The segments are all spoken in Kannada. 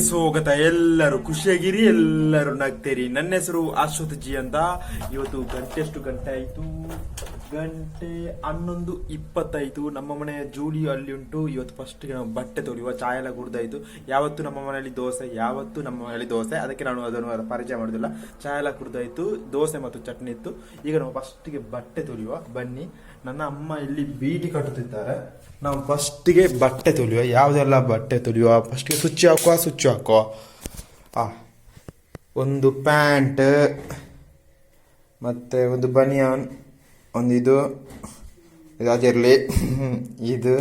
ಸ್ವಾಗತ ಎಲ್ಲರೂ ಖುಷಿಯಾಗಿರಿ ಎಲ್ಲರೂ ನಗ್ತೀರಿ. ನನ್ನ ಹೆಸರು ಅಶ್ವಥ್ ಜಿ ಅಂತ. ಇವತ್ತು ಗಂಟೆಷ್ಟು ಗಂಟೆ ಆಯ್ತು. ಗಂಟೆ ಹನ್ನೊಂದು ಇಪ್ಪತ್ತಾಯ್ತು ನಮ್ಮ ಮನೆಯ ಜೂಲಿ ಅಲ್ಲಿ ಉಂಟು. ಇವತ್ತು ಫಸ್ಟ್ ನಾವು ಬಟ್ಟೆ ತೊಳೆಯುವ ಚಾಯ ಎಲ್ಲ ಕುಡ್ದಾಯ್ತು ಯಾವತ್ತು ನಮ್ಮ ಮನೆಯಲ್ಲಿ ದೋಸೆ, ಯಾವತ್ತು ನಮ್ಮ ಮನೆಯಲ್ಲಿ ದೋಸೆ, ಅದಕ್ಕೆ ನಾನು ಅದನ್ನು ಪರಿಚಯ ಮಾಡೋದಿಲ್ಲ ಚಾಯ ಎಲ್ಲ ಕುಡ್ದಾಯ್ತು ದೋಸೆ ಮತ್ತು ಚಟ್ನಿ ಇತ್ತು. ಈಗ ನಾವು ಫಸ್ಟಿಗೆ ಬಟ್ಟೆ ತೊಳೆಯುವ. ಬನ್ನಿ. ನನ್ನ ಅಮ್ಮ ಇಲ್ಲಿ ಬೀಟಿ ಕಟ್ಟುತ್ತಿದ್ದಾರೆ. ನಾವು ಫಸ್ಟಿಗೆ ಬಟ್ಟೆ ತೊಳೆಯುವ. ಯಾವುದೆಲ್ಲ ಬಟ್ಟೆ ತೊಳೆಯುವ? ಫಸ್ಟಿಗೆ ಸ್ವಿಚ್ ಹಾಕುವ ಸ್ವಿಚ್ ಹಾಕುವ. ಆ, ಒಂದು ಪ್ಯಾಂಟ್, ಮತ್ತೆ ಒಂದು ಬನಿಯಾನ್ ಒಂದು ಇದು ಇದು,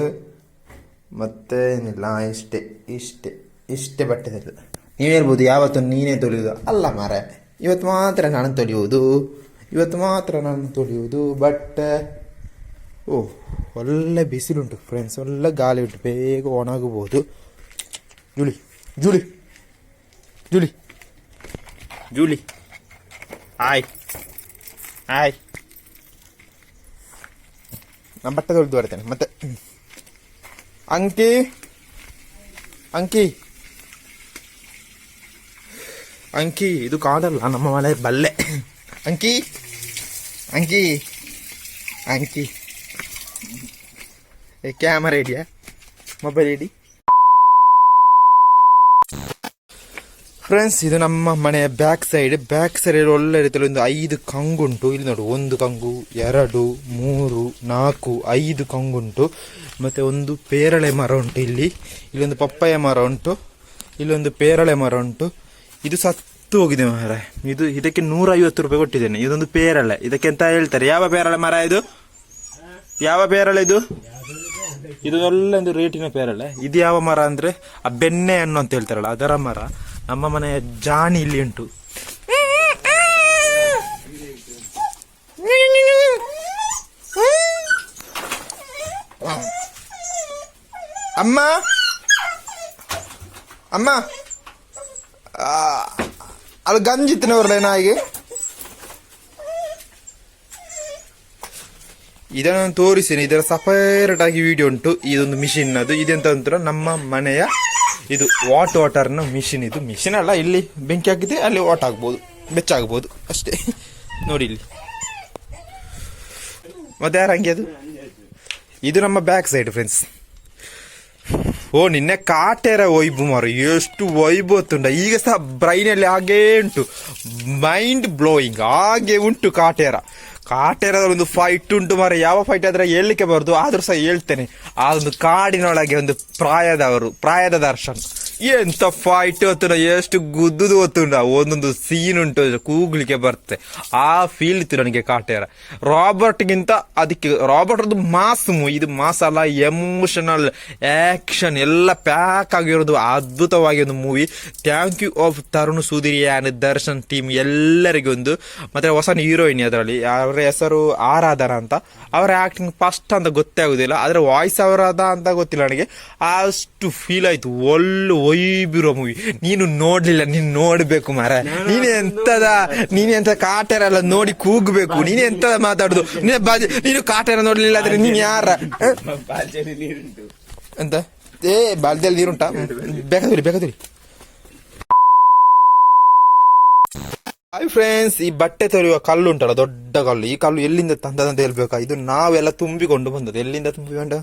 ಮತ್ತೆ ಏನಿಲ್ಲ, ಇಷ್ಟೇ ಇಷ್ಟೇ ಇಷ್ಟೇ ಬಟ್ಟೆ ತೆಗೆದು ನೀವು ಹೇಳ್ಬೋದು, ಯಾವತ್ತು ನೀನೇ ತೊಳೆಯೋದು ಅಲ್ಲ ಮಾರ, ಇವತ್ತು ಮಾತ್ರ ನಾನು ತೊಳೆಯುವುದು. ಇವತ್ತು ಮಾತ್ರ ನಾನು ತೊಳೆಯುವುದು ಬಟ್ಟೆ. ಓ, ಒಳ್ಳೆ ಬಿಸಿಲುಂಟು ಫ್ರೆಂಡ್ಸ್ ಒಳ್ಳೆ ಗಾಳಿ ಉಂಟು, ಬೇಗ ಒಣಗಬಹುದು ಜುಳಿ ಜುಳಿ ಜುಳಿ ಜುಳಿ. ಹಾಯ್ ಹಾಯ್ ನಾನು ಬಟ್ಟೆ ತೊಳೆದು ಬರ್ತೇನೆ ಮತ್ತೆ ಅಂಕಿ ಅಂಕಿ. ಅಂಕಿ, ಇದು ಕಾಡಲ್ಲ, ನಮ್ಮ ಮನೆ ಬಲ್ಲೆ. ಅಂಕಿ ಅಂಕಿ ಅಂಕಿ. ಕ್ಯಾಮರಾ ಇದೆಯಾ ಮೊಬೈಲ್ ಇಡಿ ಫ್ರೆಂಡ್ಸ್ ಇದು ನಮ್ಮ ಮನೆಯ ಬ್ಯಾಕ್ ಸೈಡ್ ಬ್ಯಾಕ್ ಸೈಡ್ ಒಳ್ಳೆ ರೀತಿಯಲ್ಲಿ ಒಂದು ಐದು ಕಂಗುಂಟು. ಇಲ್ಲಿ ನೋಡು, ಒಂದು ಕಂಗು, ಎರಡು, ಮೂರು, ನಾಲ್ಕು, ಐದು ಕಂಗುಂಟು. ಮತ್ತೆ ಒಂದು ಪೇರಳೆ ಮರ ಉಂಟು ಇಲ್ಲಿ. ಇಲ್ಲೊಂದು ಪಪ್ಪಾಯ ಮರ ಉಂಟು. ಇಲ್ಲೊಂದು ಪೇರಳೆ ಮರ ಉಂಟು. ಇದು ಸತ್ತು ಹೋಗಿದೆ ಮರ ಇದು ಇದಕ್ಕೆ ನೂರ ಐವತ್ತು ರೂಪಾಯಿ ಕೊಟ್ಟಿದ್ದೇನೆ. ಇದೊಂದು ಪೇರಳೆ. ಇದಕ್ಕೆ ಅಂತ ಹೇಳ್ತಾರೆ? ಯಾವ ಪೇರಳೆ ಮರ ಇದು? ಯಾವ ಪೇರಳೆ ಇದು? ಇದು ಒಳ್ಳೆ ಒಂದು ರೇಟಿನ ಪೇರಳೆ. ಇದು ಯಾವ ಮರ ಅಂದ್ರೆ? ಆ ಬೆಣ್ಣೆ ಹಣ್ಣು ಅಂತ ಹೇಳ್ತಾರಲ್ಲ, ಅದರ ಮರ. ನಮ್ಮ ಮನೆಯ ಜಾಣಿ ಇಲ್ಲಿ ಉಂಟು. ಅಮ್ಮ? ಅಮ್ಮ? ಅಲ್ಲಿ ಗಂಜಿತ್ತನೇ ಗಂಜಿತ್ತಿನವ್ರಲ್ಲ ನಾಯಿಗೆ? ಇದನ್ನು ತೋರಿಸಿನಿ ಇದರ ಸಪರೇಟ್ ಆಗಿ ವಿಡಿಯೋ ಉಂಟು. ಇದೊಂದು ಮಿಷಿನ್ ಅದು ಇದೆಂತ ನಮ್ಮ ಮನೆಯ ಇದು ವಾಟ್ ವಾಟರ್ನ ಮಿಷಿನ್ ಇದು ಮಿಷಿನ್ ಅಲ್ಲ, ಇಲ್ಲಿ ಬೆಂಕಿ ಹಾಕಿದೆ ಅಲ್ಲಿ ವಾಟ್ ಆಗ್ಬೋದು ಬೆಚ್ಚಾಗ್ಬೋದು ಅಷ್ಟೇ. ನೋಡಿ ಇಲ್ಲಿ. ಮತ್ತೆ ಯಾರು ಹಂಗೆ ಅದು? ಇದು ನಮ್ಮ ಬ್ಯಾಕ್ ಸೈಡ್ ಫ್ರೆಂಡ್ಸ್ ಓ, ನಿನ್ನೆ ಕಾಟೇರ ವೈಬು ಮಾರು, ಎಷ್ಟು ವೈಬು ಹೊತ್ತುಂಡ ಈಗ ಸಹ ಬ್ರೈನಲ್ಲಿ ಹಾಗೇ ಉಂಟು. ಮೈಂಡ್ ಬ್ಲೋಯಿಂಗ್ ಹಾಗೆ ಉಂಟು ಕಾಟೇರ. ಕಾಟೇರದ ಒಂದು ಫೈಟ್ ಉಂಟು ಮಾರ ಯಾವ ಫೈಟ್ ಆದ್ರೆ ಹೇಳಲಿಕ್ಕೆ ಬರುದು, ಆದ್ರೂ ಸಹ ಹೇಳ್ತೇನೆ. ಆ ಒಂದು ಕಾಡಿನೊಳಗೆ ಒಂದು ಪ್ರಾಯದವರು ಪ್ರಾಯದ ದರ್ಶನ್. ಎಂತ ಫೈಟ್ ಹೊತ್ತುಂಡ ಎಷ್ಟು ಗುದ್ದುದು ಓದ್ತುಂಡ ಒಂದೊಂದು ಸೀನ್ ಉಂಟು, ಕೂಗ್ಲಿಕ್ಕೆ ಬರುತ್ತೆ ಆ ಫೀಲ್ ಇತ್ತು ನನಗೆ ಕಾಟೇರ. ರಾಬರ್ಟ್ಗಿಂತ ಅದಕ್ಕೆ ರಾಬರ್ಟ್ ಮಾಸ್ ಮೂವಿ ಇದು ಮಾಸ್ ಅಲ್ಲ ಎಮೋಷನಲ್ ಆಕ್ಷನ್ ಎಲ್ಲ ಪ್ಯಾಕ್ ಆಗಿರೋದು, ಅದ್ಭುತವಾಗಿ ಒಂದು movie thank you of Tarun ಸುಧಿರಿಯಾನ್ Darshan team ಎಲ್ಲರಿಗೂ ಒಂದು, ಮತ್ತೆ ಹೊಸ ಹೀರೋಯಿನ್ ಅದರಲ್ಲಿ. ಅವರ ಹೆಸರು ಆರಾಧನ ಅಂತ. ಅವರ ಆಕ್ಟಿಂಗ್ ಫಸ್ಟ್ ಅಂತ ಗೊತ್ತೇ ಆಗುದಿಲ್ಲ, ಆದ್ರೆ ವಾಯ್ಸ್ ಅವರಾದ ಅಂತ ಗೊತ್ತಿಲ್ಲ ನನಗೆ. ಅಷ್ಟು ಫೀಲ್ ಆಯ್ತು, ಒಳ್ಳೆ ಒಯ್ಬಿರೋ ಮೂವಿ ನೀನು ನೋಡ್ಲಿಲ್ಲ ನೀನ್ ನೋಡ್ಬೇಕು ಮಾರ ನೀನೆ ಎಂತದ ನೀನ್ ಎಂತ ಕಾಟೆರ ಎಲ್ಲ ನೋಡಿ ಕೂಗ್ಬೇಕು ನೀನ್ ಎಂತದ ಮಾತಾಡುದು? ನೀನೇ ಬಾಜಿ ನೀನು ಕಾಟೆರ ನೋಡ್ಲಿಲ್ಲ ಆದ್ರೆ ನೀನ್ ಯಾರ? ಎಂತ? ಏ ಬಾಲ್ದಲ್ಲಿ ನೀರುಂಟಾ ಬೇಕಾದ್ರಿ ಬೇಕಾದ್ರಿ. ಹಾಯ್ ಫ್ರೆಂಡ್ಸ್ ಈ ಬಟ್ಟೆ ತೊರೆಯುವ ಕಲ್ಲು ಉಂಟಲ್ಲ ದೊಡ್ಡ ಕಲ್ಲು. ಈ ಕಲ್ಲು ಎಲ್ಲಿಂದ ತಂದದಂತ ಹೇಳ್ಬೇಕಾ? ಇದು ನಾವೆಲ್ಲ ತುಂಬಿಕೊಂಡು ಬಂದದ್ದು. ಎಲ್ಲಿಂದ ತುಂಬಿಕೊಂಡು?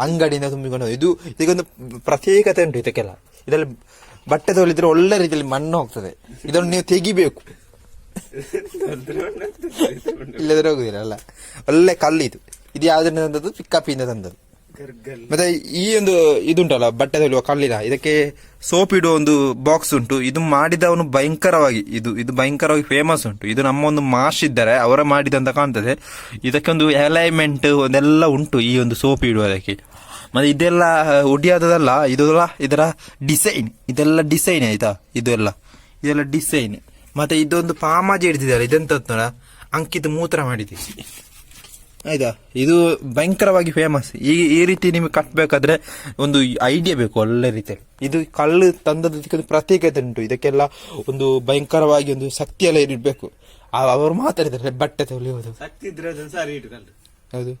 ಅಂಗಡಿಯಿಂದ ತುಂಬಿಕೊಂಡು. ಇದು ಇದಕ್ಕೊಂದು ಪ್ರತ್ಯೇಕತೆ ಉಂಟು ಇದಕ್ಕೆಲ್ಲ. ಇದರಲ್ಲಿ ಬಟ್ಟೆ ತೊಳೆದ್ರೆ ಒಳ್ಳೆ ರೀತಿಯಲ್ಲಿ ಮಣ್ಣು ಹೋಗ್ತದೆ. ಇದನ್ನು ನೀವು ತೆಗಿಬೇಕು. ಇಲ್ಲದ್ರೆ ಹೋಗುದಿಲ್ಲ ಅಲ್ಲ. ಒಳ್ಳೆ ಕಲ್ಲು ಇದು ಇದು ಯಾವ್ದರಿಂದ ತಂದದ್ದು? ಪಿಕ್ಕಪ್ಪಿಂದ ತಂದದ್ದು. ಮತ್ತೆ ಈ ಒಂದು ಇದುಂಟಲ್ಲ, ಬಟ್ಟೆ ತೊಳೆಯುವ ಕಲ್ಲಿನ, ಇದಕ್ಕೆ ಸೋಪ್ ಇಡುವ ಒಂದು ಬಾಕ್ಸ್ ಉಂಟು. ಇದು ಮಾಡಿದವನು ಭಯಂಕರವಾಗಿ, ಇದು ಇದು ಭಯಂಕರವಾಗಿ ಫೇಮಸ್ ಉಂಟು. ಇದು ನಮ್ಮ ಒಂದು ಮಾಶ್ ಇದ್ದಾರೆ ಅವರ ಮಾಡಿದಂತ ಕಾಣ್ತದೆ. ಇದಕ್ಕೆ ಒಂದು ಅಲೈನ್ಮೆಂಟ್ ಒಂದೆಲ್ಲ ಉಂಟು ಈ ಒಂದು ಸೋಪ್ ಇಡುವುದಕ್ಕೆ. ಮತ್ತೆ ಇದೆಲ್ಲ ಉಡಿಯಾದದಲ್ಲ, ಇದೆಲ್ಲ ಇದರ ಡಿಸೈನ್ ಇದೆಲ್ಲ ಡಿಸೈನ್ ಆಯ್ತಾ? ಇದೆಲ್ಲ ಇದೆಲ್ಲ ಡಿಸೈನ್ ಮತ್ತೆ ಇದೊಂದು ಪಾಮಾಜಿ ಹಿಡಿದಿದ್ದಾರೆ. ಇದೆಂತ ಅಂಕಿತ ಮೂತ್ರ ಮಾಡಿದ್ದೀವಿ ಆಯ್ತಾ? ಇದು ಭಯಂಕರವಾಗಿ ಫೇಮಸ್ ಈ ಈ ರೀತಿ ನಿಮಗೆ ಕಟ್ಟಬೇಕಾದ್ರೆ ಒಂದು ಐಡಿಯಾ ಬೇಕು ಒಳ್ಳೆ ರೀತಿಯಲ್ಲಿ ಇದು ಕಲ್ಲು ತಂದದಕ್ಕೆ ಒಂದು ಪ್ರತ್ಯೇಕತೆ ಉಂಟು. ಇದಕ್ಕೆಲ್ಲ ಒಂದು ಭಯಂಕರವಾಗಿ ಒಂದು ಶಕ್ತಿ ಎಲ್ಲ ಇರಬೇಕು. ಅವರು ಮಾತಾಡಿದ್ದಾರೆ ಬಟ್ಟೆ ತೊಳೆಯೋದು ಶಕ್ತಿ ಇದ್ರೆ ಅದನ್ನ ಸರಿ ಹೌದು.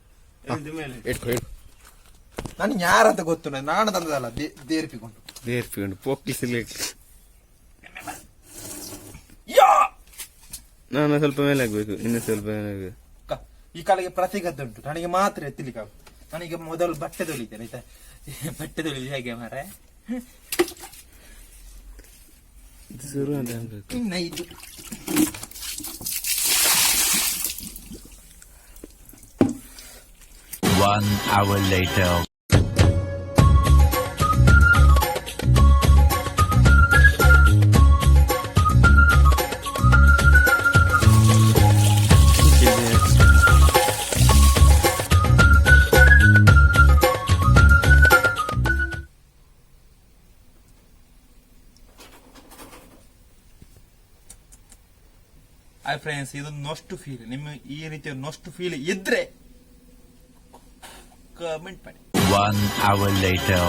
ನನಗೆ ಯಾರಂತ ಗೊತ್ತು ನಾನು ತಂದದಲ್ಲ ದೇರ್ಪಿಕೊಂಡು ದೇರ್ಪಿಕೊಂಡು ಪೊಕ್ಕಿಸಲಿಕ್ಕೆ ಯಾ! ನಾನು ಸ್ವಲ್ಪ ಮೇಲೆ ಆಗ್ಬೇಕು ಇನ್ನು ಸ್ವಲ್ಪ ಮೇಲೆ ಆಗ್ಬೇಕು. ಈ ಕಾಲಿಗೆ ಪ್ರತಿಗದ್ದುಂಟು. ನನಗೆ ಮಾತ್ರ ಎತ್ತಲಿಕ್ಕೆ ಆಗುದು. ನನಗೆ ಮೊದಲು ಬಟ್ಟೆ ತೊಳಿತೇನೆ ಆಯ್ತಾ? ಬಟ್ಟೆ ತೊಳಿದು ಹೇಗೆ ಮಾರೆ ಶುರು ಇನ್ನ ಇದು One hour later. ಫ್ರೆಂಡ್ಸ್ ಇದು ನೋಸ್ಟು ಫೀಲ್ ನಿಮ್ಮ ಈ ರೀತಿಯ ನೋಸ್ಟು ಫೀಲ್ ಇದ್ರೆ ಕಮೆಂಟ್ ಮಾಡಿ. One hour later.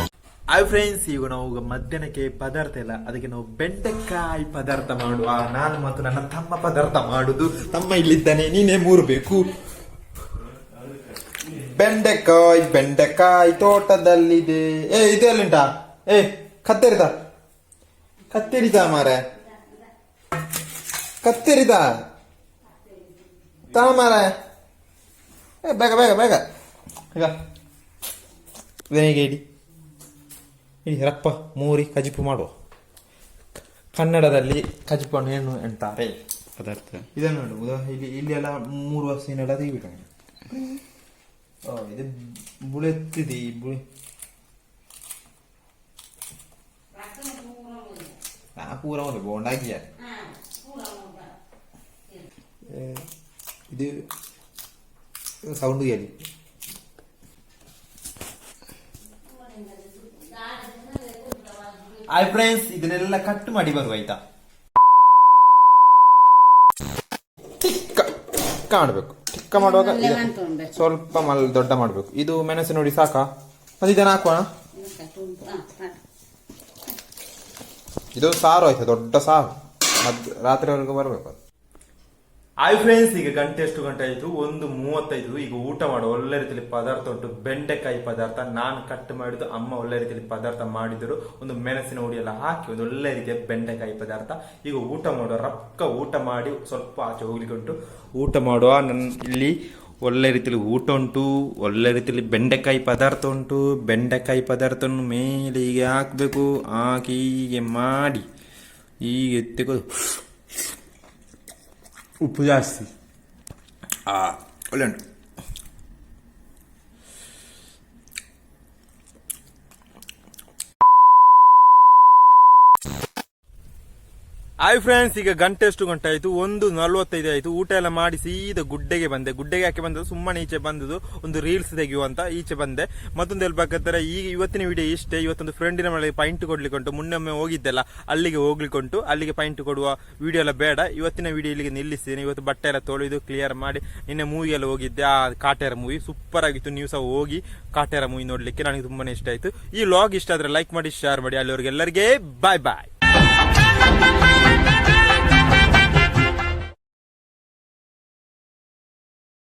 Hi friends ಈಗ ನಾವು ಮಧ್ಯಾಹ್ನಕ್ಕೆ ಪದಾರ್ಥ ಇಲ್ಲ. ಅದಕ್ಕೆ ನಾವು ಬೆಂಡೆಕಾಯಿ ಪದಾರ್ಥ ಮಾಡುವ. ನಾನು ಮತ್ತು ನನ್ನ ತಮ್ಮ ಪದಾರ್ಥ ಮಾಡುದು. ತಮ್ಮ ಇಲ್ಲಿದ್ದಾನೆ ನೀನೇ ಮೂರು ಬೇಕು. ಬೆಂಡೆಕಾಯಿ ಬೆಂಡೆಕಾಯಿ ತೋಟದಲ್ಲಿದೆ. ಏ ಇದೆ ಅಲ್ಲಿಂಟಾ ಏ ಕತ್ತರಿದ. ಕತ್ತರಿದ ಮಾರೆ ಕತ್ತರಿದ. ತಾ ಮಾರೆ ಏ ಬೇಗ ಬೇಗ ಬೇಗ. ಈಗ. ಇದನಿಗೆ ಇಡಿ. ಈ ರಪ್ಪ ಮೂರಿ ಕಜಿಪು ಮಾಡುವ. ಕನ್ನಡದಲ್ಲಿ ಕಜಿಪನ್ನು ಏನು ಅಂತಾರೆ ಪದಾರ್ಥ. ಇದನ್ನು ನೋಡು ಇಲ್ಲಿ ಇಲ್ಲಿ ಎಲ್ಲ ಮೂರು ವರ್ಷನೆಲ್ಲ ತೆಗಿಬೇಕು ಓ ಇದು ಬುಳೆತ್ತಿದೆ ಬುಳಿ ಬುಳೆ. ನಾ ಪೂರ ಒಂದು ಬೋಂಡಾಗಿಯ? ಇದು ಸೌಂಡ್ ಕೇಳಿ ಆಯ್ ಫ್ರೆಂಡ್ಸ್ ಇದನ್ನೆಲ್ಲ ಕಟ್ ಮಾಡಿ ಬರುವ ಆಯ್ತಾ ಚಿಕ್ಕ ತಿಕ್ಕ ಮಾಡಬೇಕು ಚಿಕ್ಕ ಮಾಡುವಾಗ ಸ್ವಲ್ಪ ಮಲ್ ದೊಡ್ಡ ಮಾಡಬೇಕು ಇದು ಮೆಣಸು ನೋಡಿ ಸಾಕಾ ಮತ್ತೆ ಇದನ್ನ ಹಾಕುವ ಇದು ಸಾರು ಆಯ್ತಾ ದೊಡ್ಡ ಸಾರು ಮದ್ ರಾತ್ರಿವರೆಗೂ ಬರಬೇಕು ಅದು ಹಾಯ್ ಫ್ರೆಂಡ್ಸ್ ಈಗ ಗಂಟೆ ಎಷ್ಟು ಗಂಟೆ ಆಯ್ತು. ಒಂದು ಮೂವತ್ತೈದು. ಈಗ ಊಟ ಮಾಡುವ ಒಳ್ಳೆ ರೀತಿಯಲ್ಲಿ ಪದಾರ್ಥ ಉಂಟು. ಬೆಂಡೆಕಾಯಿ ಪದಾರ್ಥ. ನಾನು ಕಟ್ ಮಾಡಿದ್ದು ಅಮ್ಮ ಒಳ್ಳೆ ರೀತಿಯಲ್ಲಿ ಪದಾರ್ಥ ಮಾಡಿದ್ರು ಒಂದು ಮೆಣಸಿನ ಹುಡಿಯೆಲ್ಲ ಹಾಕಿ ಒಂದು ಒಳ್ಳೆ ರೀತಿಯ ಬೆಂಡೆಕಾಯಿ ಪದಾರ್ಥ. ಈಗ ಊಟ ಮಾಡುವ, ರೊಕ್ಕ ಊಟ ಮಾಡಿ ಸ್ವಲ್ಪ ಆಚೆ ಹೋಗ್ಲಿಕ್ಕೆ ಉಂಟು. ಊಟ ಮಾಡುವ ನನ್ನ ಇಲ್ಲಿ ಒಳ್ಳೆ ರೀತಿಯಲ್ಲಿ ಊಟ ಉಂಟು. ಒಳ್ಳೆ ರೀತಿಯಲ್ಲಿ ಬೆಂಡೆಕಾಯಿ ಪದಾರ್ಥ ಉಂಟು. ಬೆಂಡೆಕಾಯಿ ಪದಾರ್ಥವನ್ನು ಮೇಲೆ ಹೀಗೆ ಹಾಕಬೇಕು. ಹಾಕಿ ಹೀಗೆ ಮಾಡಿ. ಹೀಗೆ ತೆಗೆದು ಉಪ್ಪು ಜಾಸ್ತಿ ಆ ಒಳ್ಳೆ ಉಂಟು ಹಾಯ್ ಫ್ರೆಂಡ್ಸ್ ಈಗ ಗಂಟೆ ಎಷ್ಟು ಗಂಟೆ ಆಯ್ತು. ಒಂದು ನಲ್ವತ್ತೈದು ಆಯ್ತು. ಊಟ ಎಲ್ಲ ಮಾಡಿ ಸೀದಾ ಗುಡ್ಡೆಗೆ ಬಂದೆ. ಗುಡ್ಡೆಗೆ ಯಾಕೆ ಬಂದದ್ದು? ಸುಮ್ಮನೆ ಈಚೆ ಬಂದದ್ದು. ಒಂದು ರೀಲ್ಸ್ ತೆಗೆಯುವಂತ ಈಚೆ ಬಂದೆ. ಮತ್ತೊಂದು ಹೇಳ್ಬೇಕಾದ್ರೆ ಈಗ ಇವತ್ತಿನ ವಿಡಿಯೋ ಇಷ್ಟೇ. ಇವತ್ತೊಂದು ಫ್ರೆಂಡಿನ ಮನೆಗೆ ಪೈಂಟ್ ಕೊಡ್ಲಿಕ್ಕೆ ಉಂಟು ಮೊನ್ನೆ ಹೋಗಿದ್ದೆಲ್ಲ. ಅಲ್ಲಿಗೆ ಹೋಗ್ಲಿಕ್ಕೆ ಉಂಟು ಅಲ್ಲಿಗೆ ಪೈಂಟ್ ಕೊಡುವ ವಿಡಿಯೋ ಎಲ್ಲ ಬೇಡ. ಇವತ್ತಿನ ವಿಡಿಯೋ ಇಲ್ಲಿಗೆ ನಿಲ್ಲಿಸ್ತೀನಿ. ಇವತ್ತು ಬಟ್ಟೆ ಎಲ್ಲ ತೊಳೆದು ಕ್ಲಿಯರ್ ಮಾಡಿ ನಿನ್ನೆ ಮೂವಿ ಎಲ್ಲ ಹೋಗಿದ್ದೆ. ಆ ಕಾಟೇರ ಮೂವಿ ಸೂಪರ್ ಆಗಿತ್ತು. ನೀವು ಸಹ ಹೋಗಿ ಕಾಟೇರ ಮೂವಿ ನೋಡ್ಲಿಕ್ಕೆ ನನಗೆ ತುಂಬಾನೇ ಇಷ್ಟ ಆಯ್ತು. ಈ ಲಾಗ್ ಇಷ್ಟ ಆದ್ರೆ ಲೈಕ್ ಮಾಡಿ ಶೇರ್ ಮಾಡಿ. ಅಲ್ಲಿವರೆಗೆ ಎಲ್ಲರಿಗೆ ಬಾಯ್ ಬಾಯ್